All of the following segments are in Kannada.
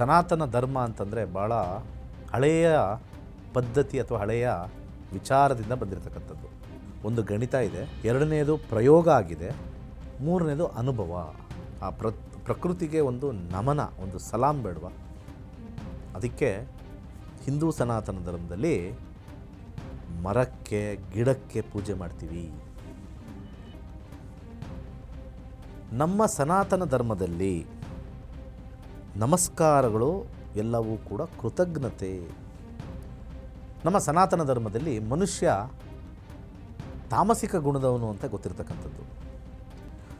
ಸನಾತನ ಧರ್ಮ ಅಂತಂದರೆ ಭಾಳ ಹಳೆಯ ಪದ್ಧತಿ ಅಥವಾ ಹಳೆಯ ವಿಚಾರದಿಂದ ಬಂದಿರತಕ್ಕಂಥದ್ದು. ಒಂದು ಗಣಿತ ಇದೆ, ಎರಡನೇದು ಪ್ರಯೋಗ ಆಗಿದೆ, ಮೂರನೇದು ಅನುಭವ. ಆ ಪ್ರ, ಪ್ರಕೃತಿಗೆ ಒಂದು ನಮನ, ಒಂದು ಸಲಾಂ ಬೇಡುವ. ಅದಕ್ಕೆ ಹಿಂದೂ ಸನಾತನ ಧರ್ಮದಲ್ಲಿ ಮರಕ್ಕೆ, ಗಿಡಕ್ಕೆ ಪೂಜೆ ಮಾಡ್ತೀವಿ. ನಮ್ಮ ಸನಾತನ ಧರ್ಮದಲ್ಲಿ ನಮಸ್ಕಾರಗಳು, ಎಲ್ಲವೂ ಕೂಡ ಕೃತಜ್ಞತೆ. ನಮ್ಮ ಸನಾತನ ಧರ್ಮದಲ್ಲಿ ಮನುಷ್ಯ ತಾಮಸಿಕ ಗುಣದವನು ಅಂತ ಗೊತ್ತಿರ್ತಕ್ಕಂಥದ್ದು.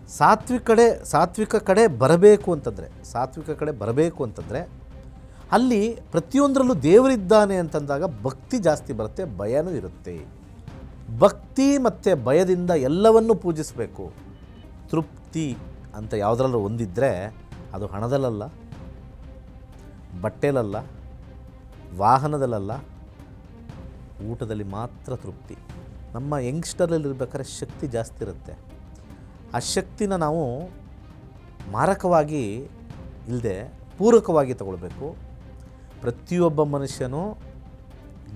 ಸಾತ್ವಿಕ ಕಡೆ ಸಾತ್ವಿಕ ಕಡೆ ಬರಬೇಕು ಅಂತಂದರೆ, ಸಾತ್ವಿಕ ಕಡೆ ಬರಬೇಕು ಅಂತಂದರೆ, ಅಲ್ಲಿ ಪ್ರತಿಯೊಂದರಲ್ಲೂ ದೇವರಿದ್ದಾನೆ ಅಂತಂದಾಗ ಭಕ್ತಿ ಜಾಸ್ತಿ ಬರುತ್ತೆ, ಭಯನೂ ಇರುತ್ತೆ. ಭಕ್ತಿ ಮತ್ತು ಭಯದಿಂದ ಎಲ್ಲವನ್ನೂ ಪೂಜಿಸಬೇಕು. ತೃಪ್ತಿ ಅಂತ ಯಾವುದರಲ್ಲೂ ಒಂದಿದ್ದರೆ ಅದು ಹಣದಲ್ಲಲ್ಲ. ಬಟ್ಟೆಲಲ್ಲ, ವಾಹನದಲ್ಲಲ್ಲ, ಊಟದಲ್ಲಿ ಮಾತ್ರ ತೃಪ್ತಿ. ನಮ್ಮ ಯಂಗ್ಸ್ಟರಲ್ಲಿರ್ಬೇಕಾದ್ರೆ ಶಕ್ತಿ ಜಾಸ್ತಿ ಇರುತ್ತೆ. ಆ ಶಕ್ತಿನ ನಾವು ಮಾರಕವಾಗಿ ಇಲ್ಲದೆ ಪೂರಕವಾಗಿ ತಗೊಳ್ಬೇಕು. ಪ್ರತಿಯೊಬ್ಬ ಮನುಷ್ಯನೂ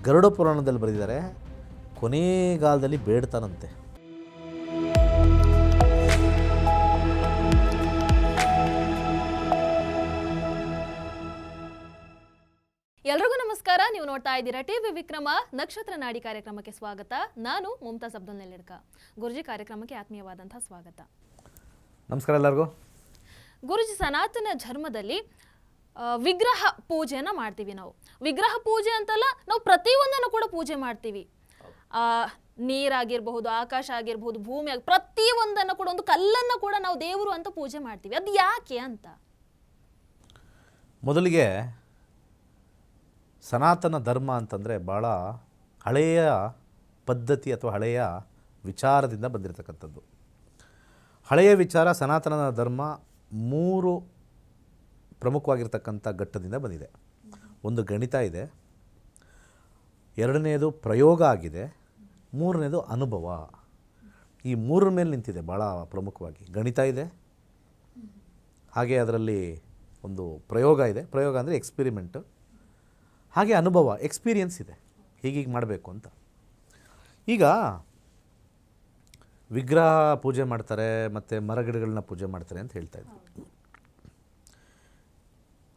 ಗರುಡ ಪುರಾಣದಲ್ಲಿ ಬರೆದಿದ್ದಾರೆ, ಕೊನೆಗಾಲದಲ್ಲಿ ಬೇಡ್ತಾನಂತೆ. ನಮಸ್ಕಾರ ನೀವು ನೋಡ್ತಾ ಇದ್ದೀರಾ ಟಿವಿ ವಿಕ್ರಮ. ನಕ್ಷತ್ರ ನಾಡಿ ಕಾರ್ಯಕ್ರಮಕ್ಕೆ ಸ್ವಾಗತ. ನಾನು ಮುಮ್ತಾಜ್ ಅಬ್ದುಲ್ ನೆಲ್ಲಿಡ್ಕ. ಗುರುಜಿ ಕಾರ್ಯಕ್ರಮಕ್ಕೆ ಆತ್ಮೀಯವಾದಂತಹ ಸ್ವಾಗತ. ನಮಸ್ಕಾರ ಎಲ್ಲರಿಗೂ. ಗುರುಜಿ ಸನಾತನ ಧರ್ಮದಲ್ಲಿ ವಿಗ್ರಹ ಪೂಜೆನ ಮಾಡ್ತೀವಿ ನಾವು. ವಿಗ್ರಹ ಪೂಜೆ ಅಂತಲ್ಲ ನಾವು ಪ್ರತಿಯೊಂದನ್ನು ಕೂಡ ಪೂಜೆ ಮಾಡ್ತೀವಿ. ಆ, ನೀರಾಗಿರ್ಬಹುದು ಆಕಾಶ ಆಗಿರಬಹುದು ಭೂಮಿ ಆಗಿ ಪ್ರತಿಯೊಂದನ್ನು ಕೂಡ ಒಂದು ಕಲ್ಲನ್ನು ಕೂಡ ನಾವು ದೇವರು ಅಂತ ಪೂಜೆ ಮಾಡ್ತೀವಿ. ಅದು ಯಾಕೆ ಅಂತ? ಮೊದಲಿಗೆ ಸನಾತನ ಧರ್ಮ ಅಂತಂದರೆ ಭಾಳ ಹಳೆಯ ಪದ್ಧತಿ ಅಥವಾ ಹಳೆಯ ವಿಚಾರದಿಂದ ಬಂದಿರತಕ್ಕಂಥದ್ದು. ಹಳೆಯ ವಿಚಾರ, ಸನಾತನ ಧರ್ಮ ಮೂರು ಪ್ರಮುಖವಾಗಿರ್ತಕ್ಕಂಥ ಘಟ್ಟದಿಂದ ಬಂದಿದೆ. ಒಂದು ಗಣಿತ ಇದೆ, ಎರಡನೇದು ಪ್ರಯೋಗ ಆಗಿದೆ, ಮೂರನೇದು ಅನುಭವ. ಈ ಮೂರರ ಮೇಲೆ ನಿಂತಿದೆ ಭಾಳ ಪ್ರಮುಖವಾಗಿ. ಗಣಿತ ಇದೆ, ಹಾಗೆ ಅದರಲ್ಲಿ ಒಂದು ಪ್ರಯೋಗ ಇದೆ. ಪ್ರಯೋಗ ಅಂದರೆ ಎಕ್ಸ್ಪಿರಿಮೆಂಟು ಹಾಗೆ ಅನುಭವ ಎಕ್ಸ್ಪೀರಿಯನ್ಸ್ ಇದೆ. ಹೀಗೀಗೆ ಮಾಡಬೇಕು ಅಂತ. ಈಗ ವಿಗ್ರಹ ಪೂಜೆ ಮಾಡ್ತಾರೆ ಮತ್ತು ಮರಗಿಡಗಳನ್ನ ಪೂಜೆ ಮಾಡ್ತಾರೆ ಅಂತ ಹೇಳ್ತಾ ಇದ್ರು.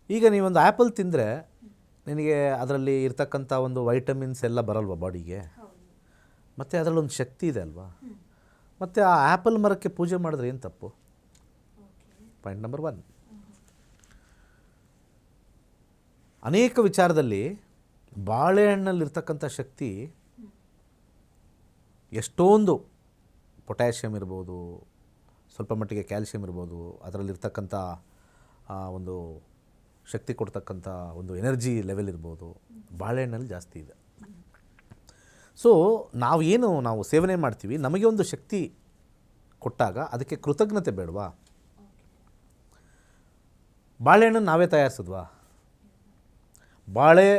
ಈಗ ನೀವೊಂದು ಆ್ಯಪಲ್ ತಿಂದರೆ ನಿನಗೆ ಅದರಲ್ಲಿ ಇರ್ತಕ್ಕಂಥ ಒಂದು ವೈಟಮಿನ್ಸ್ ಎಲ್ಲ ಬರಲ್ವಾ ಬಾಡಿಗೆ? ಮತ್ತು ಅದರಲ್ಲೊಂದು ಶಕ್ತಿ ಇದೆ ಅಲ್ವಾ? ಮತ್ತು ಆ ಆ್ಯಪಲ್ ಮರಕ್ಕೆ ಪೂಜೆ ಮಾಡಿದ್ರೆ ಏನು ತಪ್ಪು? ಪಾಯಿಂಟ್ ನಂಬರ್ ಒನ್ ಅನೇಕ ವಿಚಾರದಲ್ಲಿ ಬಾಳೆಹಣ್ಣಲ್ಲಿರ್ತಕ್ಕಂಥ ಶಕ್ತಿ ಎಷ್ಟೊಂದು ಪೊಟ್ಯಾಷಿಯಮ್ ಇರ್ಬೋದು, ಸ್ವಲ್ಪ ಮಟ್ಟಿಗೆ ಕ್ಯಾಲ್ಸಿಯಂ ಇರ್ಬೋದು, ಅದರಲ್ಲಿರ್ತಕ್ಕಂಥ ಒಂದು ಶಕ್ತಿ ಕೊಡ್ತಕ್ಕಂಥ ಒಂದು ಎನರ್ಜಿ ಲೆವೆಲ್ ಇರ್ಬೋದು, ಬಾಳೆಹಣ್ಣಲ್ಲಿ ಜಾಸ್ತಿ ಇದೆ. ಸೊ, ನಾವು ಏನು ನಾವು ಸೇವನೆ ಮಾಡ್ತೀವಿ, ನಮಗೆ ಒಂದು ಶಕ್ತಿ ಕೊಟ್ಟಾಗ ಅದಕ್ಕೆ ಕೃತಜ್ಞತೆ ಬೇಡವಾ? ಬಾಳೆಹಣ್ಣನ್ನು ನಾವೇ ತಯಾರಿಸಿದ್ವಾ? ಬಾಳೆ,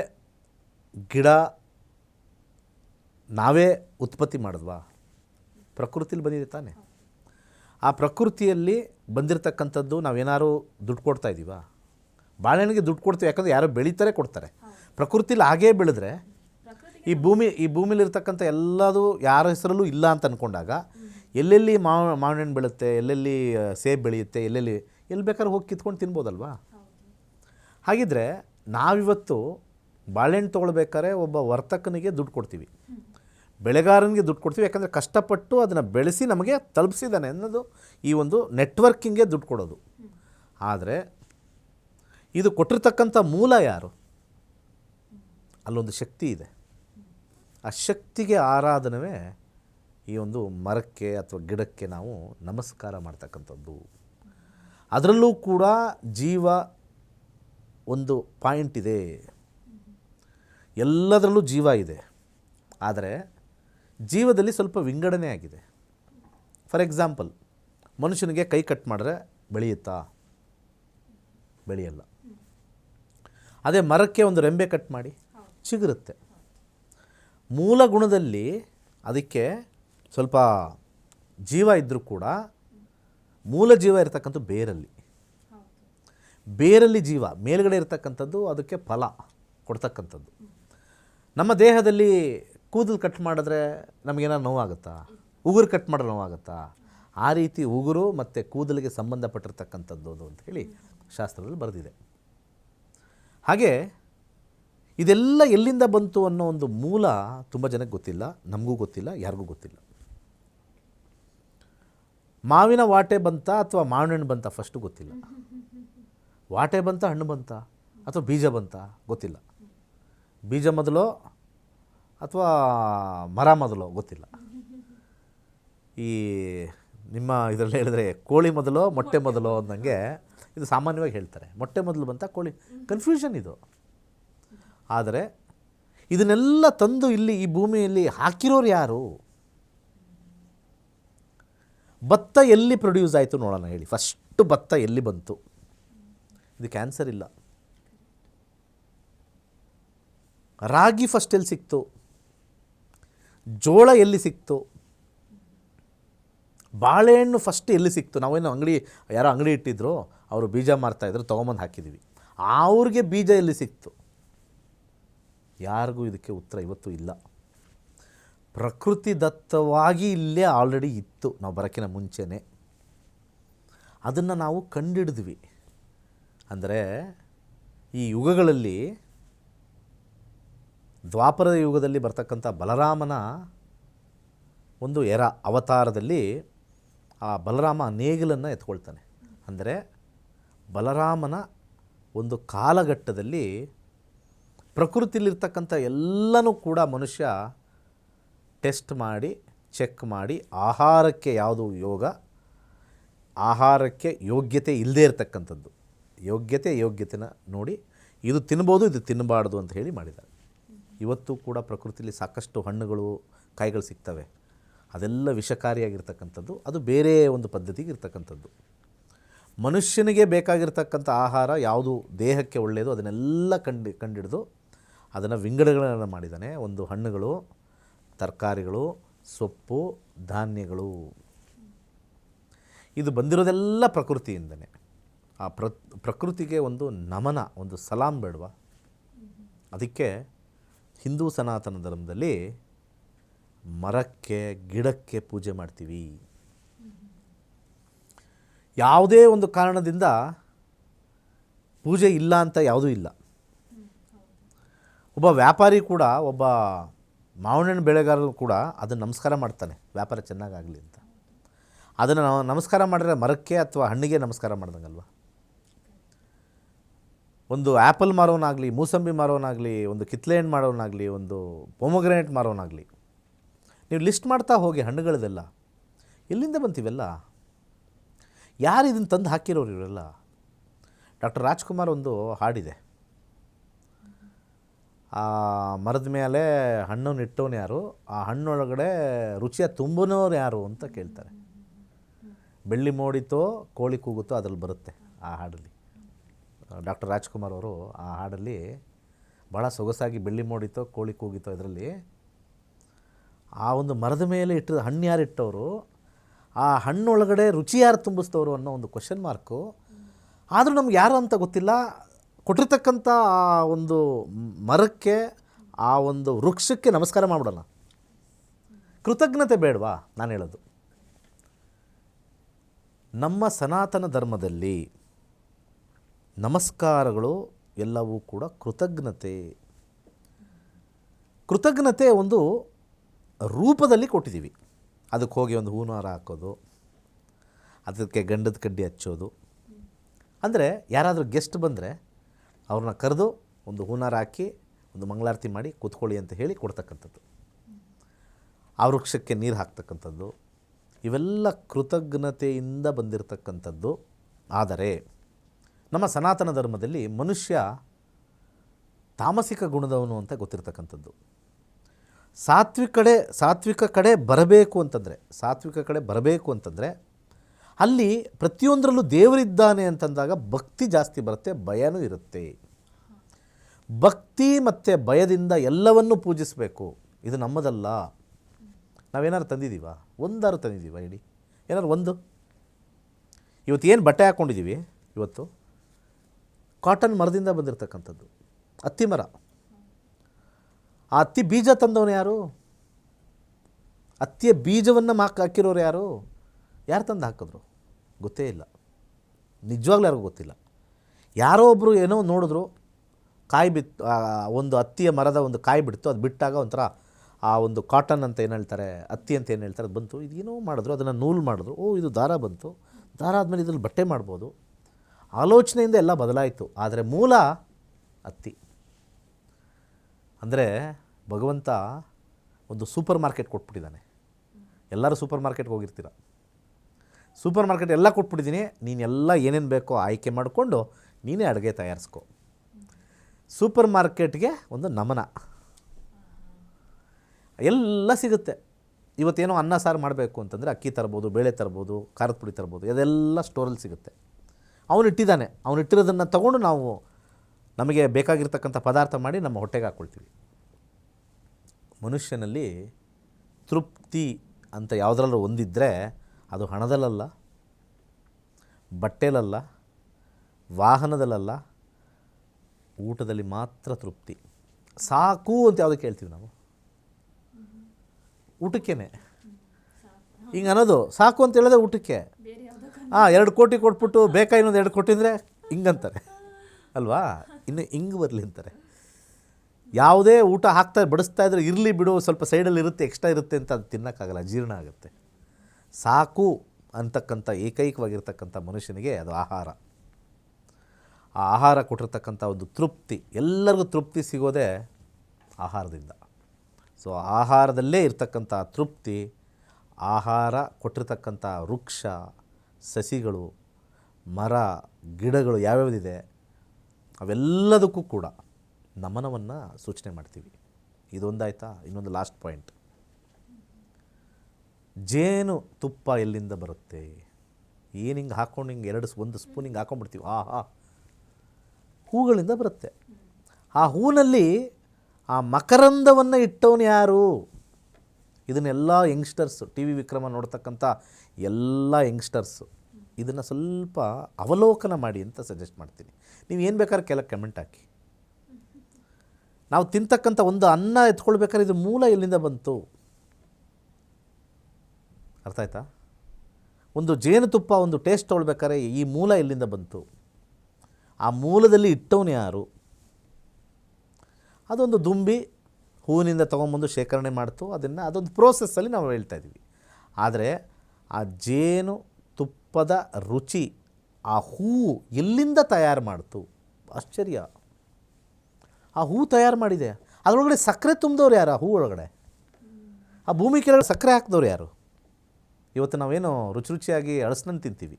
ಗಿಡ ನಾವೇ ಉತ್ಪತ್ತಿ ಮಾಡಿದ್ವಾ? ಪ್ರಕೃತಿಲಿ ಬಂದಿದೆ ತಾನೆ. ಆ ಪ್ರಕೃತಿಯಲ್ಲಿ ಬಂದಿರತಕ್ಕಂಥದ್ದು ನಾವೇನಾದ್ರು ದುಡ್ಡು ಕೊಡ್ತಾ ಇದ್ದೀವಾ ಬಾಳೆಹಣ್ಣಿಗೆ ದುಡ್ಡು ಕೊಡ್ತೀವಿ, ಯಾಕಂದರೆ ಯಾರೋ ಬೆಳೀತಾರೆ, ಕೊಡ್ತಾರೆ. ಪ್ರಕೃತಿಲಿ ಹಾಗೇ ಬೆಳೆದ್ರೆ ಈ ಭೂಮಿ, ಈ ಭೂಮಿಲಿರ್ತಕ್ಕಂಥ ಎಲ್ಲದು ಯಾರ ಹೆಸರಲ್ಲೂ ಇಲ್ಲ ಅಂತ ಅಂದ್ಕೊಂಡಾಗ ಎಲ್ಲೆಲ್ಲಿ ಮಾವ ಮಾವಿನಹಣ್ಣು ಬೆಳುತ್ತೆ ಎಲ್ಲೆಲ್ಲಿ ಸೇಬು ಬೆಳೆಯುತ್ತೆ, ಎಲ್ಲೆಲ್ಲಿ, ಎಲ್ಲಿ ಬೇಕಾದ್ರೂ ಹೋಗಿ ಕಿತ್ಕೊಂಡು ತಿನ್ಬೋದಲ್ವಾ? ಹಾಗಿದ್ರೆ ನಾವಿವತ್ತು ಬಾಳೆಹಣ್ಣು ತೊಗೊಳ್ಬೇಕಾದ್ರೆ ಒಬ್ಬ ವರ್ತಕನಿಗೆ ದುಡ್ಡು ಕೊಡ್ತೀವಿ. ಬೆಳೆಗಾರನಿಗೆ ದುಡ್ಡು ಕೊಡ್ತೀವಿ. ಯಾಕಂದರೆ ಕಷ್ಟಪಟ್ಟು ಅದನ್ನು ಬೆಳೆಸಿ ನಮಗೆ ತಲುಪಿಸಿದ್ದಾನೆ ಅನ್ನೋದು ಈ ಒಂದು ನೆಟ್ವರ್ಕಿಂಗ್ಗೆ ದುಡ್ಡು ಕೊಡೋದು. ಆದರೆ ಇದು ಕೊಟ್ಟಿರ್ತಕ್ಕಂಥ ಮೂಲ ಯಾರು? ಅಲ್ಲೊಂದು ಶಕ್ತಿ ಇದೆ. ಆ ಶಕ್ತಿಗೆ ಆರಾಧನವೇ ಈ ಒಂದು ಮರಕ್ಕೆ ಅಥವಾ ಗಿಡಕ್ಕೆ ನಾವು ನಮಸ್ಕಾರ ಮಾಡ್ತಕ್ಕಂಥದ್ದು. ಅದರಲ್ಲೂ ಕೂಡ ಜೀವ ಒಂದು ಪಾಯಿಂಟ್ ಇದೆ. ಎಲ್ಲದರಲ್ಲೂ ಜೀವ ಇದೆ. ಆದರೆ ಜೀವದಲ್ಲಿ ಸ್ವಲ್ಪ ವಿಂಗಡಣೆ ಆಗಿದೆ. ಫಾರ್ ಎಕ್ಸಾಂಪಲ್, ಮನುಷ್ಯನಿಗೆ ಕೈ ಕಟ್ ಮಾಡಿದ್ರೆ ಬೆಳೆಯುತ್ತಾ? ಬೆಳೆಯಲ್ಲ. ಅದೇ ಮರಕ್ಕೆ ಒಂದು ರೆಂಬೆ ಕಟ್ ಮಾಡಿ ಚಿಗುರುತ್ತೆ. ಮೂಲ ಗುಣದಲ್ಲಿ ಅದಕ್ಕೆ ಸ್ವಲ್ಪ ಜೀವ ಇದ್ದರೂ ಕೂಡ ಮೂಲ ಜೀವ ಇರತಕ್ಕಂಥ ಬೇರಲ್ಲಿ ಬೇರಲ್ಲಿ ಜೀವ, ಮೇಲುಗಡೆ ಇರತಕ್ಕಂಥದ್ದು ಅದಕ್ಕೆ ಫಲ ಕೊಡ್ತಕ್ಕಂಥದ್ದು. ನಮ್ಮ ದೇಹದಲ್ಲಿ ಕೂದಲು ಕಟ್ ಮಾಡಿದ್ರೆ ನಮಗೇನೋ ನೋವಾಗುತ್ತಾ? ಉಗುರು ಕಟ್ ಮಾಡಿದ್ರೆ ನೋವಾಗುತ್ತಾ? ಆ ರೀತಿ ಉಗುರು ಮತ್ತು ಕೂದಲಿಗೆ ಸಂಬಂಧಪಟ್ಟಿರ್ತಕ್ಕಂಥದ್ದು ಅದು ಅಂತ ಹೇಳಿ ಶಾಸ್ತ್ರದಲ್ಲಿ ಬರೆದಿದೆ. ಹಾಗೆ ಇದೆಲ್ಲ ಎಲ್ಲಿಂದ ಬಂತು ಅನ್ನೋ ಒಂದು ಮೂಲ ತುಂಬ ಜನಕ್ಕೆ ಗೊತ್ತಿಲ್ಲ, ನಮಗೂ ಗೊತ್ತಿಲ್ಲ, ಯಾರಿಗೂ ಗೊತ್ತಿಲ್ಲ. ಮಾವಿನ ವಾಟೆ ಬಂತ ಅಥವಾ ಮಾವಿನ ಹಣ್ಣು ಬಂತ ಫಸ್ಟು ಗೊತ್ತಿಲ್ಲ. ವಾಟೆ ಬಂತ, ಹಣ್ಣು ಬಂತ ಅಥವಾ ಬೀಜ ಬಂತ ಗೊತ್ತಿಲ್ಲ. ಬೀಜ ಮೊದಲು ಅಥವಾ ಮರ ಮೊದಲು ಗೊತ್ತಿಲ್ಲ. ಈ ನಿಮ್ಮ ಇದರಲ್ಲಿ ಹೇಳಿದ್ರೆ ಕೋಳಿ ಮೊದಲು, ಮೊಟ್ಟೆ ಮೊದಲು ಅಂದಂಗೆ ಇದು ಸಾಮಾನ್ಯವಾಗಿ ಹೇಳ್ತಾರೆ. ಮೊಟ್ಟೆ ಮೊದಲು ಬಂತ, ಕೋಳಿ. ಕನ್ಫ್ಯೂಷನ್ ಇದು. ಆದರೆ ಇದನ್ನೆಲ್ಲ ತಂದು ಇಲ್ಲಿ ಈ ಭೂಮಿಯಲ್ಲಿ ಹಾಕಿರೋರು ಯಾರು? ಭತ್ತ ಎಲ್ಲಿ ಪ್ರೊಡ್ಯೂಸ್ ಆಯಿತು ನೋಡೋಣ ಹೇಳಿ. ಫಸ್ಟು ಭತ್ತ ಎಲ್ಲಿ ಬಂತು? ಇದು ಕ್ಯಾನ್ಸರ್ ಇಲ್ಲ. ರಾಗಿ ಫಸ್ಟ್ ಎಲ್ಲಿ ಸಿಕ್ತು? ಜೋಳ ಎಲ್ಲಿ ಸಿಕ್ತು? ಬಾಳೆಹಣ್ಣು ಫಸ್ಟ್ ಎಲ್ಲಿ ಸಿಕ್ತು? ನಾವೇನು ಅಂಗಡಿ, ಯಾರೋ ಅಂಗಡಿ ಇಟ್ಟಿದ್ರು, ಅವರು ಬೀಜ ಮಾರ್ತಾಯಿದ್ರು ತೊಗೊಂಬಂದು ಹಾಕಿದ್ದೀವಿ ಅವ್ರಿಗೆ ಬೀಜ ಎಲ್ಲಿ ಸಿಕ್ತು? ಯಾರಿಗೂ ಇದಕ್ಕೆ ಉತ್ತರ ಇವತ್ತು ಇಲ್ಲ. ಪ್ರಕೃತಿ ದತ್ತವಾಗಿ ಇಲ್ಲೇ ಆಲ್ರೆಡಿ ಇತ್ತು. ನಾವು ಬರೋಕ್ಕಿಂತ ಮುಂಚೆನೇ. ಅದನ್ನು ನಾವು ಕಂಡಿಡಿದ್ವಿ. ಅಂದರೆ ಈ ಯುಗಗಳಲ್ಲಿ ದ್ವಾಪರದ ಯುಗದಲ್ಲಿ ಬರ್ತಕ್ಕಂಥ ಬಲರಾಮನ ಒಂದು ಎರ, ಅವತಾರದಲ್ಲಿ ಆ ಬಲರಾಮ ನೇಗಿಲನ್ನು ಎತ್ಕೊಳ್ತಾನೆ. ಅಂದರೆ ಬಲರಾಮನ ಒಂದು ಕಾಲಘಟ್ಟದಲ್ಲಿ ಪ್ರಕೃತಿಲಿರ್ತಕ್ಕಂಥ ಎಲ್ಲನೂ ಕೂಡ ಮನುಷ್ಯ ಟೆಸ್ಟ್ ಮಾಡಿ, ಚೆಕ್ ಮಾಡಿ ಆಹಾರಕ್ಕೆ ಯಾವುದು ಯೋಗ? ಆಹಾರಕ್ಕೆ ಯೋಗ್ಯತೆ ಇಲ್ಲದೇ ಇರತಕ್ಕಂಥದ್ದು. ಯೋಗ್ಯತೆ ಯೋಗ್ಯತೆನ ನೋಡಿ ಇದು ತಿನ್ಬೋದು, ಇದು ತಿನ್ನಬಾರ್ದು ಅಂತ ಹೇಳಿ ಮಾಡಿದ್ದಾರೆ. ಇವತ್ತು ಕೂಡ ಪ್ರಕೃತಿಯಲ್ಲಿ ಸಾಕಷ್ಟು ಹಣ್ಣುಗಳು, ಕಾಯಿಗಳು ಸಿಗ್ತವೆ. ಅದೆಲ್ಲ ವಿಷಕಾರಿಯಾಗಿರ್ತಕ್ಕಂಥದ್ದು. ಅದು ಬೇರೆ ಒಂದು ಪದ್ಧತಿಗೆ ಇರ್ತಕ್ಕಂಥದ್ದು. ಮನುಷ್ಯನಿಗೆ ಬೇಕಾಗಿರ್ತಕ್ಕಂಥ ಆಹಾರ ಯಾವುದು, ದೇಹಕ್ಕೆ ಒಳ್ಳೆಯದು ಅದನ್ನೆಲ್ಲ ಕಂಡು, ಕಂಡಿಡಿದು ಅದನ್ನು ವಿಂಗಡಗಳನ್ನು ಮಾಡಿದ್ದಾನೆ. ಒಂದು ಹಣ್ಣುಗಳು, ತರಕಾರಿಗಳು, ಸೊಪ್ಪು, ಧಾನ್ಯಗಳು. ಇದು ಬಂದಿರೋದೆಲ್ಲ ಪ್ರಕೃತಿಯಿಂದನೇ. ಆ ಪ್ರ, ಪ್ರಕೃತಿಗೆ ಒಂದು ನಮನ, ಒಂದು ಸಲಾಂ ಬೇಡವಾ. ಅದಕ್ಕೆ ಹಿಂದೂ ಸನಾತನ ಧರ್ಮದಲ್ಲಿ ಮರಕ್ಕೆ, ಗಿಡಕ್ಕೆ ಪೂಜೆ ಮಾಡ್ತೀವಿ. ಯಾವುದೇ ಒಂದು ಕಾರಣದಿಂದ ಪೂಜೆ ಇಲ್ಲ ಅಂತ ಯಾವುದೂ ಇಲ್ಲ. ಒಬ್ಬ ವ್ಯಾಪಾರಿ ಕೂಡ, ಒಬ್ಬ ಮಾವಿನಹಣ್ಣು ಬೆಳೆಗಾರರು ಕೂಡ ಅದನ್ನು ನಮಸ್ಕಾರ ಮಾಡ್ತಾನೆ, ವ್ಯಾಪಾರ ಚೆನ್ನಾಗಾಗಲಿ ಅಂತ. ಅದನ್ನು ನಮಸ್ಕಾರ ಮಾಡಿದ್ರೆ ಮರಕ್ಕೆ ಅಥವಾ ಹಣ್ಣಿಗೆ ನಮಸ್ಕಾರ ಮಾಡ್ದಂಗಲ್ವ? ಒಂದು ಆ್ಯಪಲ್ ಮಾರೋನಾಗಲಿ ಮೂಸಂಬಿ ಮಾರೋನಾಗಲಿ ಒಂದು ಕಿತ್ಲೆ ಹಣ್ಣು ಮಾಡೋನಾಗಲಿ ಒಂದು ಪೊಮೊಗ್ರೆನೇಟ್ ಮಾರೋನಾಗಲಿ ನೀವು ಲಿಸ್ಟ್ ಮಾಡ್ತಾ ಹೋಗಿ ಹಣ್ಣುಗಳದೆಲ್ಲ, ಎಲ್ಲಿಂದ ಬಂತಿವೆಲ್ಲ? ಯಾರು ಇದನ್ನು ತಂದು ಹಾಕಿರೋರು ಇವರೆಲ್ಲ? ಡಾಕ್ಟರ್ ರಾಜ್ಕುಮಾರ್ ಒಂದು ಹಾಡಿದೆ. ಆ ಮರದ ಮೇಲೆ ಹಣ್ಣನ್ನು ಇಟ್ಟವನು ಯಾರು? ಆ ಹಣ್ಣೊಳಗಡೆ ರುಚಿಯ ತುಂಬನೋರು ಯಾರು ಅಂತ ಕೇಳ್ತಾರೆ. ಬೆಳ್ಳಿ ಮೋಡಿತೋ, ಕೋಳಿ ಕೂಗುತ್ತೋ ಅದ್ರಲ್ಲಿ ಬರುತ್ತೆ ಆ ಹಾಡಲ್ಲಿ. ಡಾಕ್ಟರ್ ರಾಜ್ಕುಮಾರ್ ಅವರು ಆ ಹಾಡಲ್ಲಿ ಭಾಳ ಸೊಗಸಾಗಿ ಬೆಳ್ಳಿ ಮೋಡಿತೋ ಕೋಳಿ ಕೂಗಿತೋ ಇದರಲ್ಲಿ ಆ ಒಂದು ಮರದ ಮೇಲೆ ಇಟ್ಟಿರೋ, ಹಣ್ಣು ಯಾರು ಇಟ್ಟವರು, ಆ ಹಣ್ಣೊಳಗಡೆ ರುಚಿ ಯಾರು ತುಂಬಿಸ್ತವರು ಅನ್ನೋ ಒಂದು ಕ್ವಶನ್ ಮಾರ್ಕು ಆದರೂ ನಮ್ಗೆ ಯಾರು ಅಂತ ಗೊತ್ತಿಲ್ಲ. ಕೊಟ್ಟಿರ್ತಕ್ಕಂಥ ಆ ಒಂದು ಮರಕ್ಕೆ, ಆ ಒಂದು ವೃಕ್ಷಕ್ಕೆ ನಮಸ್ಕಾರ ಮಾಡಿಬಿಡೋಣ. ಕೃತಜ್ಞತೆ ಬೇಡವಾ ನಾನು ಹೇಳೋದು. ನಮ್ಮ ಸನಾತನ ಧರ್ಮದಲ್ಲಿ ನಮಸ್ಕಾರಗಳು ಎಲ್ಲವೂ ಕೂಡ ಕೃತಜ್ಞತೆ. ಕೃತಜ್ಞತೆ ಒಂದು ರೂಪದಲ್ಲಿ ಕೊಟ್ಟಿದ್ದೀವಿ. ಅದಕ್ಕೆ ಹೋಗಿ ಒಂದು ಹೂನಾರ ಹಾಕೋದು, ಅದಕ್ಕೆ ಗಂಡದ ಕಡ್ಡಿ ಹಚ್ಚೋದು. ಅಂದರೆ ಯಾರಾದರೂ ಗೆಸ್ಟ್ ಬಂದರೆ ಅವ್ರನ್ನ ಕರೆದು ಒಂದು ಹೂನಾರ ಹಾಕಿ ಒಂದು ಮಂಗಳಾರತಿ ಮಾಡಿ ಕೂತ್ಕೊಳ್ಳಿ ಅಂತ ಹೇಳಿ ಕೊಡ್ತಕ್ಕಂಥದ್ದು. ಆ ವೃಕ್ಷಕ್ಕೆ ನೀರು ಹಾಕ್ತಕ್ಕಂಥದ್ದು. ಇವೆಲ್ಲ ಕೃತಜ್ಞತೆಯಿಂದ ಬಂದಿರತಕ್ಕಂಥದ್ದು. ಆದರೆ ನಮ್ಮ ಸನಾತನ ಧರ್ಮದಲ್ಲಿ ಮನುಷ್ಯ ತಾಮಸಿಕ ಗುಣದವನು ಅಂತ ಗೊತ್ತಿರ್ತಕ್ಕಂಥದ್ದು. ಸಾತ್ವಿಕ ಕಡೆ ಸಾತ್ವಿಕ ಕಡೆ ಬರಬೇಕು ಅಂತಂದರೆ, ಸಾತ್ವಿಕ ಕಡೆ ಬರಬೇಕು ಅಂತಂದರೆ ಅಲ್ಲಿ ಪ್ರತಿಯೊಂದರಲ್ಲೂ ದೇವರಿದ್ದಾನೆ ಅಂತಂದಾಗ ಭಕ್ತಿ ಜಾಸ್ತಿ ಬರುತ್ತೆ, ಭಯನೂ ಇರುತ್ತೆ. ಭಕ್ತಿ ಮತ್ತು ಭಯದಿಂದ ಎಲ್ಲವನ್ನೂ ಪೂಜಿಸಬೇಕು. ಇದು ನಮ್ಮದಲ್ಲ. ನಾವೇನಾರು ತಂದಿದ್ದೀವ? ಒಂದಾರು ತಂದಿದ್ದೀವ ಹೇಳಿ ಏನಾರು ಒಂದು? ಇವತ್ತು ಏನು ಬಟ್ಟೆ ಹಾಕ್ಕೊಂಡಿದ್ದೀವಿ ಇವತ್ತು? ಕಾಟನ್ ಮರದಿಂದ ಬಂದಿರತಕ್ಕಂಥದ್ದು. ಹತ್ತಿ ಮರ. ಆ ಹತ್ತಿ ಬೀಜ ತಂದವನು ಯಾರು? ಹತ್ತಿಯ ಬೀಜವನ್ನು ಮಾಕ್ ಹಾಕಿರೋರು ಯಾರು? ಯಾರು ತಂದು ಹಾಕಿದ್ರು? ಗೊತ್ತೇ ಇಲ್ಲ. ನಿಜವಾಗ್ಲೂ ಯಾರಿಗೂ ಗೊತ್ತಿಲ್ಲ. ಯಾರೋ ಒಬ್ಬರು ಏನೋ ನೋಡಿದ್ರು, ಕಾಯಿ ಬಿತ್ತು ಒಂದು ಹತ್ತಿಯ ಮರದ ಒಂದು ಕಾಯಿ ಬಿಡ್ತು, ಅದು ಬಿಟ್ಟಾಗ ಒಂಥರ ಆ ಒಂದು ಕಾಟನ್ ಅಂತ ಏನು ಹೇಳ್ತಾರೆ ಹತ್ತಿ ಅಂತ ಏನು ಹೇಳ್ತಾರೆ, ಅದು ಬಂತು. ಇದೇನೋ ಮಾಡಿದ್ರು, ಅದನ್ನು ನೂಲು ಮಾಡಿದ್ರು. ಓ, ಇದು ದಾರ ಬಂತು. ದಾರ ಆದಮೇಲೆ ಇದ್ರಲ್ಲಿ ಬಟ್ಟೆ ಮಾಡ್ಬೋದು. ಆಲೋಚನೆಯಿಂದ ಎಲ್ಲ ಬದಲಾಯಿತು. ಆದರೆ ಮೂಲ ಹತ್ತಿ ಅಂದರೆ ಭಗವಂತ ಒಂದು ಸೂಪರ್ ಮಾರ್ಕೆಟ್ ಕೊಟ್ಬಿಟ್ಟಿದ್ದಾನೆ. ಎಲ್ಲರೂ ಸೂಪರ್ ಮಾರ್ಕೆಟ್ಗೆ ಹೋಗಿರ್ತೀರ. ಸೂಪರ್ ಮಾರ್ಕೆಟ್ ಎಲ್ಲ ಕೊಟ್ಬಿಟ್ಟಿದ್ದೀನಿ, ನೀನು ಎಲ್ಲ ಏನೇನು ಬೇಕೋ ಆಯ್ಕೆ ಮಾಡಿಕೊಂಡು ನೀನೇ ಅಡುಗೆ ತಯಾರಿಸ್ಕೊ. ಸೂಪರ್ ಮಾರ್ಕೆಟ್ಗೆ ಒಂದು ನಮನ. ಎಲ್ಲ ಸಿಗುತ್ತೆ. ಇವತ್ತೇನೋ ಅನ್ನ ಸಾರು ಮಾಡಬೇಕು ಅಂತಂದರೆ ಅಕ್ಕಿ ತರ್ಬೋದು, ಬೇಳೆ ತರ್ಬೋದು, ಖಾರದ ಪುಡಿ ತರ್ಬೋದು, ಅದೆಲ್ಲ ಸ್ಟೋರಲ್ಲಿ ಸಿಗುತ್ತೆ. ಅವನು ಅವನಿಟ್ಟಿರೋದನ್ನು ತಗೊಂಡು ನಾವು ನಮಗೆ ಬೇಕಾಗಿರ್ತಕ್ಕಂಥ ಪದಾರ್ಥ ಮಾಡಿ ನಮ್ಮ ಹೊಟ್ಟೆಗೆ ಹಾಕ್ಕೊಳ್ತೀವಿ. ಮನುಷ್ಯನಲ್ಲಿ ತೃಪ್ತಿ ಅಂತ ಯಾವುದ್ರಲ್ಲೂ ಒಂದಿದ್ದರೆ ಅದು ಹಣದಲ್ಲಲ್ಲ, ಬಟ್ಟೆಲಲ್ಲ, ವಾಹನದಲ್ಲಲ್ಲ, ಊಟದಲ್ಲಿ ಮಾತ್ರ ತೃಪ್ತಿ. ಸಾಕು ಅಂತ ಯಾವುದಕ್ಕೆ ಹೇಳ್ತೀವಿ ನಾವು? ಊಟಕ್ಕೇನೆ. ಹಿಂಗೆ ಅನ್ನೋದು ಸಾಕು ಅಂತ ಹೇಳಿದ್ರೆ ಊಟಕ್ಕೆ. ಹಾಂ ಎರಡು ಕೋಟಿ ಕೊಟ್ಬಿಟ್ಟು ಬೇಕಾ ಇನ್ನೊಂದು ಎರಡು ಕೊಟ್ಟಿದ್ರೆ ಹಿಂಗಂತಾರೆ. ಅಲ್ವಾ? ಇನ್ನು ಹಿಂಗೆ ಬರಲಿ ಅಂತಾರೆ. ಯಾವುದೇ ಊಟ ಹಾಕ್ತಾ ಬಡಿಸ್ತಾ ಇದ್ರೆ ಇರಲಿ ಬಿಡು, ಸ್ವಲ್ಪ ಸೈಡಲ್ಲಿ ಇರುತ್ತೆ ಎಕ್ಸ್ಟ್ರಾ ಇರುತ್ತೆ ಅಂತ ಅದು ತಿನ್ನೋಕ್ಕಾಗಲ್ಲ, ಜೀರ್ಣ ಆಗುತ್ತೆ. ಸಾಕು ಅಂತಕ್ಕಂಥ ಏಕೈಕವಾಗಿರ್ತಕ್ಕಂಥ ಮನುಷ್ಯನಿಗೆ ಅದು ಆಹಾರ. ಆ ಆಹಾರ ಕೊಟ್ಟಿರ್ತಕ್ಕಂಥ ಒಂದು ತೃಪ್ತಿ, ಎಲ್ಲರಿಗೂ ತೃಪ್ತಿ ಸಿಗೋದೇ ಆಹಾರದಿಂದ. ಸೊ ಆಹಾರದಲ್ಲೇ ಇರ್ತಕ್ಕಂಥ ತೃಪ್ತಿ, ಆಹಾರ ಕೊಟ್ಟಿರ್ತಕ್ಕಂಥ ವೃಕ್ಷ ಸಸಿಗಳು, ಮರ, ಗಿಡಗಳು ಯಾವ್ಯಾವುದಿದೆ ಅವೆಲ್ಲದಕ್ಕೂ ಕೂಡ ನಮನವನ್ನು ಸೂಚನೆ ಮಾಡ್ತೀವಿ. ಇದೊಂದಾಯ್ತಾ? ಇನ್ನೊಂದು ಲಾಸ್ಟ್ ಪಾಯಿಂಟ್ ಜೇನು ತುಪ್ಪ ಎಲ್ಲಿಂದ ಬರುತ್ತೆ? ಏನು ಹಿಂಗೆ ಹಾಕ್ಕೊಂಡು ಹಿಂಗೆ ಎರಡು ಒಂದು ಸ್ಪೂನ್ ಹಿಂಗೆ ಹಾಕೊಂಡ್ಬಿಡ್ತೀವಿ. ಆ ಹೂಗಳಿಂದ ಬರುತ್ತೆ. ಆ ಹೂನಲ್ಲಿ ಆ ಮಕರಂದವನ್ನು ಇಟ್ಟವನು ಯಾರು? ಇದನ್ನೆಲ್ಲ ಯಂಗ್ಸ್ಟರ್ಸು ಟಿ ವಿ ವಿಕ್ರಮ ನೋಡ್ತಕ್ಕಂಥ ಎಲ್ಲ ಯಂಗ್ಸ್ಟರ್ಸು ಇದನ್ನು ಸ್ವಲ್ಪ ಅವಲೋಕನ ಮಾಡಿ ಅಂತ ಸಜೆಸ್ಟ್ ಮಾಡ್ತೀನಿ. ನೀವು ಏನು ಬೇಕಾದ್ರೆ ಕೆಲ ಕಮೆಂಟ್ ಹಾಕಿ. ನಾವು ತಿಂತಕ್ಕಂಥ ಒಂದು ಅನ್ನ ಎತ್ಕೊಳ್ಬೇಕಾದ್ರೆ ಇದು ಮೂಲ ಎಲ್ಲಿಂದ ಬಂತು? ಅರ್ಥ ಆಯ್ತಾ? ಒಂದು ಜೇನುತುಪ್ಪ ಒಂದು ಟೇಸ್ಟ್ ತೊಗೊಳ್ಬೇಕಾದ್ರೆ ಈ ಮೂಲ ಎಲ್ಲಿಂದ ಬಂತು? ಆ ಮೂಲದಲ್ಲಿ ಇಟ್ಟವನು ಯಾರು? ಅದೊಂದು ದುಂಬಿ ಹೂವಿನಿಂದ ತೊಗೊಂಬಂದು ಶೇಖರಣೆ ಮಾಡ್ತು. ಅದನ್ನು ಅದೊಂದು ಪ್ರೋಸೆಸ್ಸಲ್ಲಿ ನಾವು ಹೇಳ್ತಾ ಇದ್ದೀವಿ ಆದರೆ ಆ ಜೇನು ತುಪ್ಪದ ರುಚಿ ಆ ಹೂವು ಎಲ್ಲಿಂದ ತಯಾರು ಮಾಡ್ತು? ಆಶ್ಚರ್ಯ. ಆ ಹೂ ತಯಾರು ಮಾಡಿದೆ. ಅದರೊಳಗಡೆ ಸಕ್ಕರೆ ತುಂಬಿದವ್ರು ಯಾರು? ಆ ಹೂ ಒಳಗಡೆ. ಆ ಭೂಮಿ ಕೆಳಗೆ ಸಕ್ಕರೆ ಹಾಕಿದವ್ರು ಯಾರು? ಇವತ್ತು ನಾವೇನು ರುಚಿ ರುಚಿಯಾಗಿ ಹಳಸಿನನ್ನು ತಿಂತೀವಿ.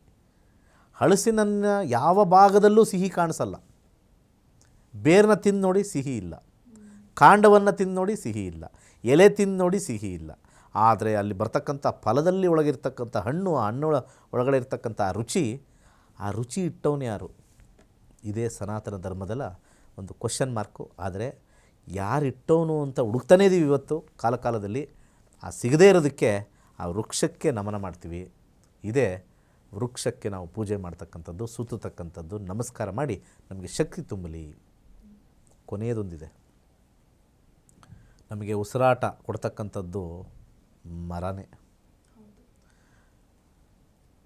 ಹಳಸಿನನ್ನು ಯಾವ ಭಾಗದಲ್ಲೂ ಸಿಹಿ ಕಾಣಿಸಲ್ಲ. ಬೇರನ್ನ ತಿಂದು ನೋಡಿ ಸಿಹಿ ಇಲ್ಲ. ಕಾಂಡವನ್ನು ತಿಂದು ನೋಡಿ ಸಿಹಿ ಇಲ್ಲ. ಎಲೆ ತಿಂದು ನೋಡಿ ಸಿಹಿ ಇಲ್ಲ. ಆದರೆ ಅಲ್ಲಿ ಬರ್ತಕ್ಕಂಥ ಫಲದಲ್ಲಿ ಒಳಗಿರ್ತಕ್ಕಂಥ ಹಣ್ಣು, ಆ ಹಣ್ಣು ಒಳಗಡೆ ಇರ್ತಕ್ಕಂಥ ರುಚಿ, ಆ ರುಚಿ ಇಟ್ಟವನು ಯಾರು? ಇದೇ ಸನಾತನ ಧರ್ಮದಲ್ಲ, ಒಂದು ಕ್ವಶನ್ ಮಾರ್ಕು ಆದರೆ ಯಾರು ಇಟ್ಟವನು ಅಂತ ಹುಡುಕ್ತಾನೇ ಇದೀವಿ ಇವತ್ತು ಕಾಲಕಾಲದಲ್ಲಿ. ಆ ಸಿಗದೇ ಇರೋದಕ್ಕೆ ಆ ವೃಕ್ಷಕ್ಕೆ ನಮನ ಮಾಡ್ತೀವಿ. ಇದೇ ವೃಕ್ಷಕ್ಕೆ ನಾವು ಪೂಜೆ ಮಾಡ್ತಕ್ಕಂಥದ್ದು, ಸುತ್ತತಕ್ಕಂಥದ್ದು. ನಮಸ್ಕಾರ ಮಾಡಿ ನಮಗೆ ಶಕ್ತಿ ತುಂಬಲಿ. ಕೊನೆಯದೊಂದಿದೆ. ನಮಗೆ ಉಸಿರಾಟ ಕೊಡ್ತಕ್ಕಂಥದ್ದು ಮರನೇ.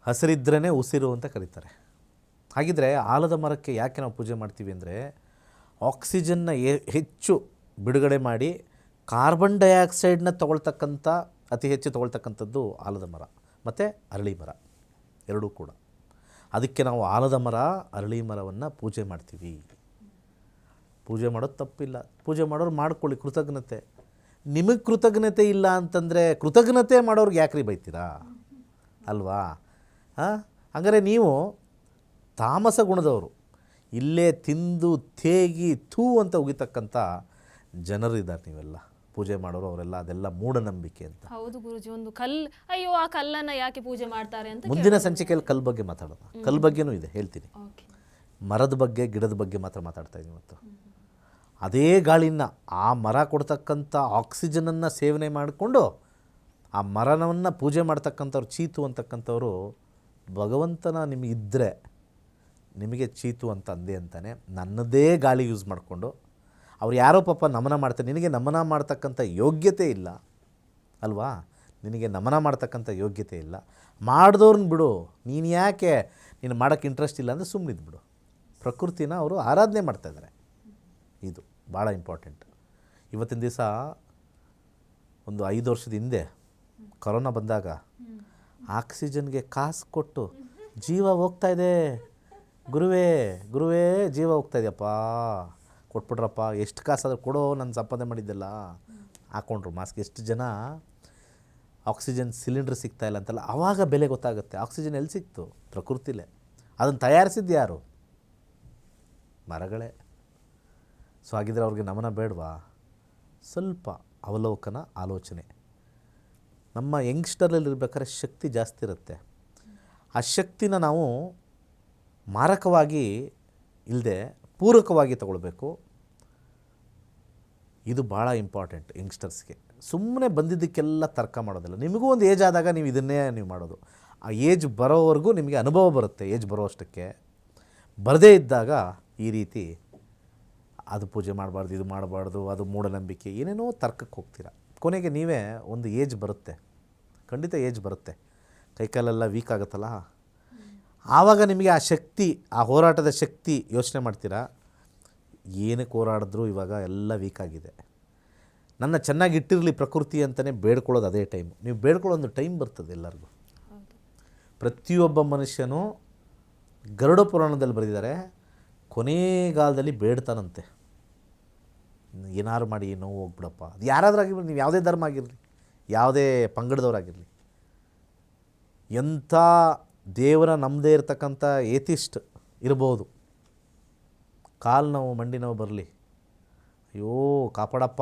ಹಸಿರಿದ್ರೇ ಉಸಿರು ಅಂತ ಕರೀತಾರೆ. ಹಾಗಿದ್ರೆ ಆಲದ ಮರಕ್ಕೆ ಯಾಕೆ ನಾವು ಪೂಜೆ ಮಾಡ್ತೀವಿ ಅಂದರೆ ಆಕ್ಸಿಜನ್ನ ಹೆಚ್ಚು ಬಿಡುಗಡೆ ಮಾಡಿ ಕಾರ್ಬನ್ ಡೈಆಕ್ಸೈಡ್ನ ತಗೊಳ್ತಕ್ಕಂಥ, ಅತಿ ಹೆಚ್ಚು ತಗೊಳ್ತಕ್ಕಂಥದ್ದು ಆಲದ ಮರ ಮತ್ತು ಅರಳಿ ಮರ, ಎರಡೂ ಕೂಡ. ಅದಕ್ಕೆ ನಾವು ಆಲದ ಮರ, ಅರಳಿ ಮರವನ್ನು ಪೂಜೆ ಮಾಡ್ತೀವಿ. ಪೂಜೆ ಮಾಡೋದು ತಪ್ಪಿಲ್ಲ. ಪೂಜೆ ಮಾಡೋರು ಮಾಡ್ಕೊಳ್ಳಿ ಕೃತಜ್ಞತೆ. ನಿಮಗೆ ಕೃತಜ್ಞತೆ ಇಲ್ಲ ಅಂತಂದರೆ ಕೃತಜ್ಞತೆ ಮಾಡೋರ್ಗೆ ಯಾಕ್ರಿ ಬೈತೀರಾ? ಅಲ್ವಾ? ಹಾಂ? ಹಂಗಾರೆ ನೀವು ತಾಮಸ ಗುಣದವರು. ಇಲ್ಲೇ ತಿಂದು ತೇಗಿ ಥೂ ಅಂತ ಉಗಿತಕ್ಕಂಥ ಜನರಿದ್ದಾರೆ ನೀವೆಲ್ಲ. ಪೂಜೆ ಮಾಡೋರು ಅವರೆಲ್ಲ ಅದೆಲ್ಲ ಮೂಢನಂಬಿಕೆ ಅಂತ. ಹೌದು ಗುರುಜಿ ಒಂದು ಕಲ್ ಅಯ್ಯೋ ಆ ಕಲ್ಲನ್ನ ಯಾಕೆ ಪೂಜೆ ಮಾಡ್ತಾರೆ ಅಂತ ಮುಂದಿನ ಸಂಚಿಕೆಯಲ್ಲಿ ಕಲ್ ಬಗ್ಗೆ ಮಾತಾಡೋಣ. ಕಲ್ ಬಗ್ಗೆನೂ ಇದೆ ಹೇಳ್ತೀನಿ. ಮರದ ಬಗ್ಗೆ ಗಿಡದ ಬಗ್ಗೆ ಮಾತ್ರ ಮಾತಾಡ್ತಾ ಇದ್ದೀನಿ ಇವತ್ತು. ಅದೇ ಗಾಳಿನ ಆ ಮರ ಕೊಡ್ತಕ್ಕಂಥ ಆಕ್ಸಿಜನನ್ನು ಸೇವನೆ ಮಾಡಿಕೊಂಡು ಆ ಮರನವನ್ನು ಪೂಜೆ ಮಾಡ್ತಕ್ಕಂಥವ್ರು, ಚೀತು ಅಂತಕ್ಕಂಥವ್ರು, ಭಗವಂತನ ನಿಮಗಿದ್ದರೆ ನಿಮಗೆ ಚೀತು ಅಂತ ಅಂದೆ ಅಂತಾನೆ ನನ್ನದೇ ಗಾಳಿ ಯೂಸ್ ಮಾಡಿಕೊಂಡು, ಅವ್ರು ಯಾರೋ ಪಾಪ ನಮನ ಮಾಡ್ತಾರೆ, ನಿನಗೆ ನಮನ ಮಾಡ್ತಕ್ಕಂಥ ಯೋಗ್ಯತೆ ಇಲ್ಲ ಅಲ್ವಾ? ನಿನಗೆ ನಮನ ಮಾಡ್ತಕ್ಕಂಥ ಯೋಗ್ಯತೆ ಇಲ್ಲ. ಮಾಡಿದವ್ರನ್ನ ಬಿಡು, ನೀನು ಯಾಕೆ ನೀನು ಮಾಡೋಕ್ಕೆ ಇಂಟ್ರೆಸ್ಟ್ ಇಲ್ಲ ಅಂದರೆ ಸುಮ್ಮನಿದ್ಬಿಡು ಪ್ರಕೃತಿನ ಅವರು ಆರಾಧನೆ ಮಾಡ್ತಾಯಿದ್ದಾರೆ ಇದು. ಭಾಳ ಇಂಪಾರ್ಟೆಂಟ್. ಇವತ್ತಿನ ದಿವಸ ಒಂದು ಐದು ವರ್ಷದ ಹಿಂದೆ ಕೊರೋನಾ ಬಂದಾಗ ಆಕ್ಸಿಜನ್ಗೆ ಕಾಸು ಕೊಟ್ಟು ಜೀವ ಹೋಗ್ತಾ ಇದೆ. ಗುರುವೇ ಗುರುವೇ, ಜೀವ ಹೋಗ್ತಾ ಇದೆಯಪ್ಪ. ಕೊಟ್ಬಿಟ್ರಪ್ಪ, ಎಷ್ಟು ಕಾಸಾದರೂ ಕೊಡೋ ನಾನು ಸಂಪಾದನೆ ಮಾಡಿದ್ದೆಲ್ಲ ಹಾಕ್ಕೊಂಡ್ರು ಮಾಸ್ಕ್ ಎಷ್ಟು ಜನ ಆಕ್ಸಿಜನ್ ಸಿಲಿಂಡ್ರ್ ಸಿಗ್ತಾ ಇಲ್ಲ ಅಂತಲ್ಲ ಆವಾಗ ಬೆಲೆ ಗೊತ್ತಾಗುತ್ತೆ. ಆಕ್ಸಿಜನ್ ಎಲ್ಲಿ ಸಿಕ್ತು? ಪ್ರಕೃತಿಲೇ. ಅದನ್ನು ತಯಾರಿಸಿದ್ದು ಯಾರು? ಮರಗಳೇ. ಸೊ ಹಾಗಿದ್ರೆ ಅವ್ರಿಗೆ ನಮನ ಬೇಡವಾ? ಸ್ವಲ್ಪ ಅವಲೋಕನ, ಆಲೋಚನೆ. ನಮ್ಮ ಯಂಗ್ಸ್ಟರಲ್ಲಿ ಇರ್ಬೇಕಾದ್ರೆ ಶಕ್ತಿ ಜಾಸ್ತಿ ಇರುತ್ತೆ. ಆ ಶಕ್ತಿನ ನಾವು ಮಾರಕವಾಗಿ ಇಲ್ಲದೆ ಪೂರಕವಾಗಿ ತಗೊಳ್ಬೇಕು. ಇದು ಭಾಳ ಇಂಪಾರ್ಟೆಂಟ್ ಯಂಗ್ಸ್ಟರ್ಸ್ಗೆ. ಸುಮ್ಮನೆ ಬಂದಿದ್ದಕ್ಕೆಲ್ಲ ತರ್ಕ ಮಾಡೋದಿಲ್ಲ. ನಿಮಗೂ ಒಂದು ಏಜ್ ಆದಾಗ ನೀವು ಇದನ್ನೇ ನೀವು ಮಾಡೋದು. ಆ ಏಜ್ ಬರೋವರೆಗೂ ನಿಮಗೆ ಅನುಭವ ಬರುತ್ತೆ ಏಜ್ ಬರೋ ಅಷ್ಟಕ್ಕೆ. ಬರದೇ ಇದ್ದಾಗ ಈ ರೀತಿ ಅದು ಪೂಜೆ ಮಾಡಬಾರ್ದು ಇದು ಮಾಡಬಾರ್ದು ಅದು ಮೂಢನಂಬಿಕೆ ಏನೇನೋ ತರ್ಕಕ್ಕೆ ಹೋಗ್ತೀರ? ಕೊನೆಗೆ ನೀವೇ ಒಂದು ಏಜ್ ಬರುತ್ತೆ. ಖಂಡಿತ ಏಜ್ ಬರುತ್ತೆ. ಕೈಕಾಲೆಲ್ಲ ವೀಕ್ ಆಗುತ್ತಲ್ಲ? ಆವಾಗ ನಿಮಗೆ ಆ ಶಕ್ತಿ ಆ ಹೋರಾಟದ ಶಕ್ತಿ ಯೋಚನೆ ಮಾಡ್ತೀರಾ? ಏನಕ್ಕೆ ಹೋರಾಡಿದ್ರು ಇವಾಗ ಎಲ್ಲ ವೀಕ್ ಆಗಿದೆ. ನನ್ನ ಚೆನ್ನಾಗಿ ಇಟ್ಟಿರಲಿ ಪ್ರಕೃತಿ ಅಂತಲೇ ಬೇಡ್ಕೊಳ್ಳೋದು ಅದೇ ಟೈಮ್. ನೀವು ಬೇಡ್ಕೊಳ್ಳೋ ಒಂದು ಟೈಮ್ ಬರ್ತದೆ ಎಲ್ಲರಿಗೂ. ಪ್ರತಿಯೊಬ್ಬ ಮನುಷ್ಯನೂ ಗರುಡ ಪುರಾಣದಲ್ಲಿ ಬರೆದಿದ್ದಾರೆ ಕೊನೆಗಾಲದಲ್ಲಿ ಬೇಡ್ತಾನಂತೆ. ಏನಾರು ಮಾಡಿ ನೋವು ಹೋಗ್ಬಿಡಪ್ಪ. ಅದು ಯಾರಾದರೂ ಆಗಿರ್ಬೋದು ನೀವು ಯಾವುದೇ ಧರ್ಮ ಆಗಿರಲಿ, ಯಾವುದೇ ಪಂಗಡದವರಾಗಿರಲಿ. ಎಂಥ ದೇವರ ನಮ್ಮದೇ ಇರತಕ್ಕಂಥ ಏತಿಸ್ಟ್ ಇರ್ಬೋದು. ಕಾಲು ನೋವು, ಮಂಡಿ ನೋವು ಬರಲಿ. ಅಯ್ಯೋ, ಕಾಪಾಡಪ್ಪ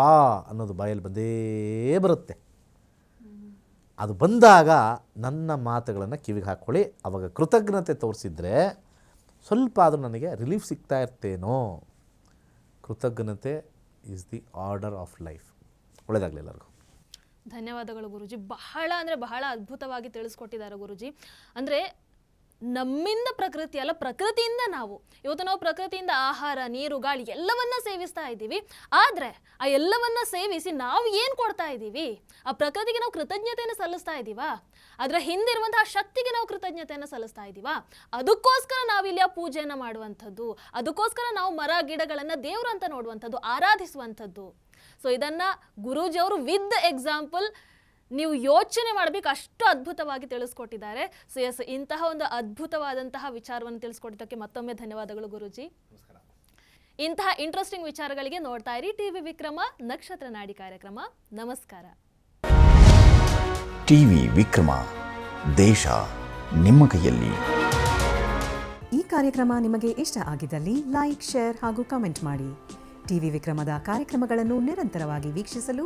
ಅನ್ನೋದು ಬಾಯಲ್ಲಿ ಬಂದೇ ಬರುತ್ತೆ. ಅದು ಬಂದಾಗ ನನ್ನ ಮಾತುಗಳನ್ನು ಕಿವಿಗೆ ಹಾಕ್ಕೊಳ್ಳಿ ಅವಾಗ ಕೃತಜ್ಞತೆ ತೋರಿಸಿದ್ರೆ ಸ್ವಲ್ಪ ಆದರೂ ನನಗೆ ರಿಲೀಫ್ ಸಿಗ್ತಾ ಇರ್ತೇನೋ. ಕೃತಜ್ಞತೆ is the order of life ಒಳ್ಳೆಯದಾಗಲಿ ಎಲ್ಲರಿಗೂ. ಧನ್ಯವಾದಗಳು ಗುರುಜಿ. ಬಹಳ ಅಂದರೆ ಬಹಳ ಅದ್ಭುತವಾಗಿ ತಿಳಿಸ್ಕೊಟ್ಟಿದ್ದಾರೆ ಗುರುಜಿ. ಅಂದರೆ ನಮ್ಮಿಂದ ಪ್ರಕೃತಿ ಅಲ್ಲ, ಪ್ರಕೃತಿಯಿಂದ ನಾವು. ಇವತ್ತು ನಾವು ಪ್ರಕೃತಿಯಿಂದ ಆಹಾರ, ನೀರು, ಗಾಳಿ ಎಲ್ಲವನ್ನ ಸೇವಿಸ್ತಾ ಇದ್ದೀವಿ. ಆದರೆ ಆ ಎಲ್ಲವನ್ನ ಸೇವಿಸಿ ನಾವು ಏನು ಕೊಡ್ತಾ ಇದ್ದೀವಿ? ಆ ಪ್ರಕೃತಿಗೆ ನಾವು ಕೃತಜ್ಞತೆಯನ್ನು ಸಲ್ಲಿಸ್ತಾ ಇದ್ದೀವಾ? ಅದರ ಹಿಂದಿರುವಂತಹ ಶಕ್ತಿಗೆ ನಾವು ಕೃತಜ್ಞತೆಯನ್ನು ಸಲ್ಲಿಸ್ತಾ ಇದ್ದೀವಾ? ಅದಕ್ಕೋಸ್ಕರ ನಾವಿಲ್ಲಿ ಆ ಪೂಜೆಯನ್ನು ಮಾಡುವಂಥದ್ದು, ಅದಕ್ಕೋಸ್ಕರ ನಾವು ಮರ, ಗಿಡಗಳನ್ನು ದೇವರು ಅಂತ ನೋಡುವಂಥದ್ದು, ಆರಾಧಿಸುವಂಥದ್ದು. ಸೊ ಇದನ್ನು ಗುರೂಜಿ ಅವರು ವಿತ್ ಎಕ್ಸಾಂಪಲ್ ನೀವು ಯೋಚನೆ ಮಾಡಬೇಕು ಅಷ್ಟು ಅದ್ಭುತವಾಗಿ ತಿಳಿಸ್ಕೊಟ್ಟಿದ್ದಾರೆ. ಸೊ ಎಸ್ ಇಂತಹ ಒಂದು ಅದ್ಭುತವಾದಂತಹ ವಿಚಾರವನ್ನು ತಿಳಿಸ್ಕೊಟ್ಟಿದ್ದಕ್ಕೆ ಮತ್ತೊಮ್ಮೆ ಧನ್ಯವಾದಗಳು ಗುರುಜಿ. ಇಂತಹ ಇಂಟ್ರೆಸ್ಟಿಂಗ್ ವಿಚಾರಗಳಿಗೆ ನೋಡ್ತಾ ಇರಿ ಟಿವಿ ವಿಕ್ರಮ ನಕ್ಷತ್ರ ನಾಡಿ ಕಾರ್ಯಕ್ರಮ. ನಮಸ್ಕಾರ. ಟಿವಿ ವಿಕ್ರಮ ದೇಶ ನಿಮ್ಮ ಕೈಯಲ್ಲಿ. ಈ ಕಾರ್ಯಕ್ರಮ ನಿಮಗೆ ಇಷ್ಟ ಆಗಿದ್ದಲ್ಲಿ ಲೈಕ್ ಶೇರ್ ಹಾಗೂ ಕಮೆಂಟ್ ಮಾಡಿ. ಟಿವಿ ವಿಕ್ರಮದ ಕಾರ್ಯಕ್ರಮಗಳನ್ನು ನಿರಂತರವಾಗಿ ವೀಕ್ಷಿಸಲು